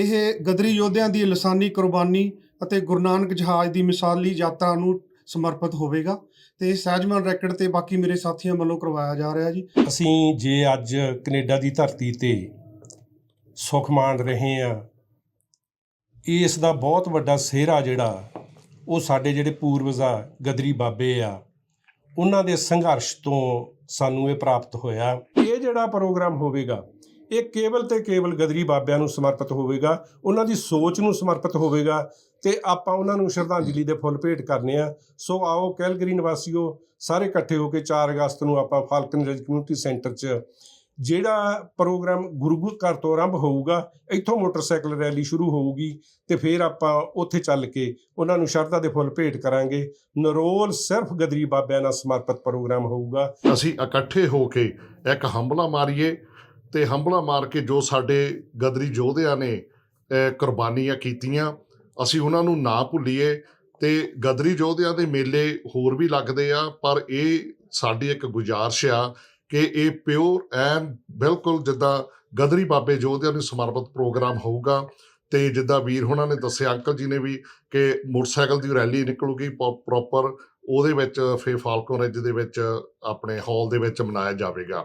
ਇਹ ਗਦਰੀ ਯੋਧਿਆਂ ਦੀ ਲਸਾਨੀ ਕੁਰਬਾਨੀ ਅਤੇ ਗੁਰੂ ਨਾਨਕ ਜਹਾਜ਼ ਦੀ ਮਿਸਾਲੀ ਯਾਤਰਾ ਨੂੰ ਸਮਰਪਿਤ ਹੋਵੇਗਾ ਤੇ ਸਹਿਜਮਨ ਰੈਕਡ ਤੇ ਬਾਕੀ ਮੇਰੇ ਸਾਥੀਆਂ ਵੱਲੋਂ ਕਰਵਾਇਆ ਜਾ ਰਿਹਾ ਜੀ। ਅਸੀਂ ਜੇ ਅੱਜ ਕੈਨੇਡਾ ਦੀ ਧਰਤੀ ਤੇ ਸੁਖ ਮਾਣ ਰਹੇ ਆ ਇਸ ਦਾ ਬਹੁਤ ਵੱਡਾ ਸਿਹਰਾ ਜਿਹੜਾ, ਉਹ ਸਾਡੇ ਜਿਹੜੇ ਪੂਰਵਜ ਆ, ਗਦਰੀ ਬਾਬੇ ਆ, ਉਹਨਾਂ ਦੇ ਸੰਘਰਸ਼ ਤੋਂ ਸਾਨੂੰ ਇਹ ਪ੍ਰਾਪਤ ਹੋਇਆ। ਇਹ ਜਿਹੜਾ ਪ੍ਰੋਗਰਾਮ ਹੋਵੇਗਾ ਇਹ ਕੇਵਲ ਤੇ ਕੇਵਲ ਗਦਰੀ ਬਾਬਿਆਂ ਨੂੰ ਸਮਰਪਿਤ ਹੋਵੇਗਾ, ਉਹਨਾਂ ਦੀ ਸੋਚ ਨੂੰ ਸਮਰਪਿਤ ਹੋਵੇਗਾ ਤੇ ਆਪਾਂ ਉਹਨਾਂ ਨੂੰ ਸ਼ਰਧਾਂਜਲੀ ਦੇ ਫੁੱਲ ਭੇਟ ਕਰਨੇ ਆ। ਸੋ ਆਓ ਕੈਲਗਰੀ ਨਿਵਾਸੀਓ, ਸਾਰੇ ਇਕੱਠੇ ਹੋ ਕੇ 4 ਅਗਸਤ ਨੂੰ ਆਪਾਂ ਫਾਲਕਨ ਰਿਜ ਕਮਿਊਨਿਟੀ ਸੈਂਟਰ 'ਚ ਜਿਹੜਾ ਪ੍ਰੋਗਰਾਮ ਗੁਰੂ ਘਰ ਤੋਂ ਆਰੰਭ ਹੋਊਗਾ, ਇੱਥੋਂ ਮੋਟਰਸਾਈਕਲ ਰੈਲੀ ਸ਼ੁਰੂ ਹੋਊਗੀ ਤੇ ਫਿਰ ਆਪਾਂ ਉੱਥੇ ਚੱਲ ਕੇ ਉਹਨਾਂ ਨੂੰ ਸ਼ਰਧਾ ਦੇ ਫੁੱਲ ਭੇਟ ਕਰਾਂਗੇ। ਨਰੋਲ ਸਿਰਫ ਗਦਰੀ ਬਾਬਿਆਂ ਨਾਲ ਸਮਰਪਿਤ ਪ੍ਰੋਗਰਾਮ ਹੋਊਗਾ। ਅਸੀਂ ਇਕੱਠੇ ਹੋ ਕੇ ਇੱਕ ਹੰਬਲਾ ਮਾਰੀਏ ਤੇ ਹੰਬਲਾ ਮਾਰ ਕੇ ਜੋ ਸਾਡੇ ਗਦਰੀ ਯੋਧਿਆਂ ਨੇ ਕੁਰਬਾਨੀਆਂ ਕੀਤੀਆਂ, ਅਸੀਂ ਉਹਨਾਂ ਨੂੰ ਨਾ ਭੁੱਲੀਏ ਤੇ ਗਦਰੀ ਯੋਧਿਆਂ ਦੇ ਮੇਲੇ ਹੋਰ ਵੀ ਲੱਗਦੇ ਆ, ਪਰ ਇਹ ਸਾਡੀ ਇੱਕ ਗੁਜ਼ਾਰਸ਼ ਆ ਕਿ ਇਹ ਪਿਓਰ ਐਂਡ ਬਿਲਕੁਲ ਜਿੱਦਾਂ ਗਦਰੀ ਬਾਬੇ ਯੋਧਿਆਂ ਨੂੰ ਸਮਰਪਿਤ ਪ੍ਰੋਗਰਾਮ ਹੋਊਗਾ ਤੇ ਜਿੱਦਾਂ ਵੀਰ ਹੁਣਾਂ ਨੇ ਦੱਸਿਆ, ਅੰਕਲ ਜੀ ਨੇ ਵੀ ਕਿ ਮੋਟਰਸਾਈਕਲ ਦੀ ਰੈਲੀ ਨਿਕਲੂਗੀ ਪ੍ਰੋਪਰ ਉਹਦੇ ਵਿੱਚ ਫੇ ਫਾਲਕਨ ਰਿਜ ਦੇ ਵਿੱਚ, ਆਪਣੇ ਹਾਲ ਦੇ ਵਿੱਚ ਮਨਾਇਆ ਜਾਵੇਗਾ।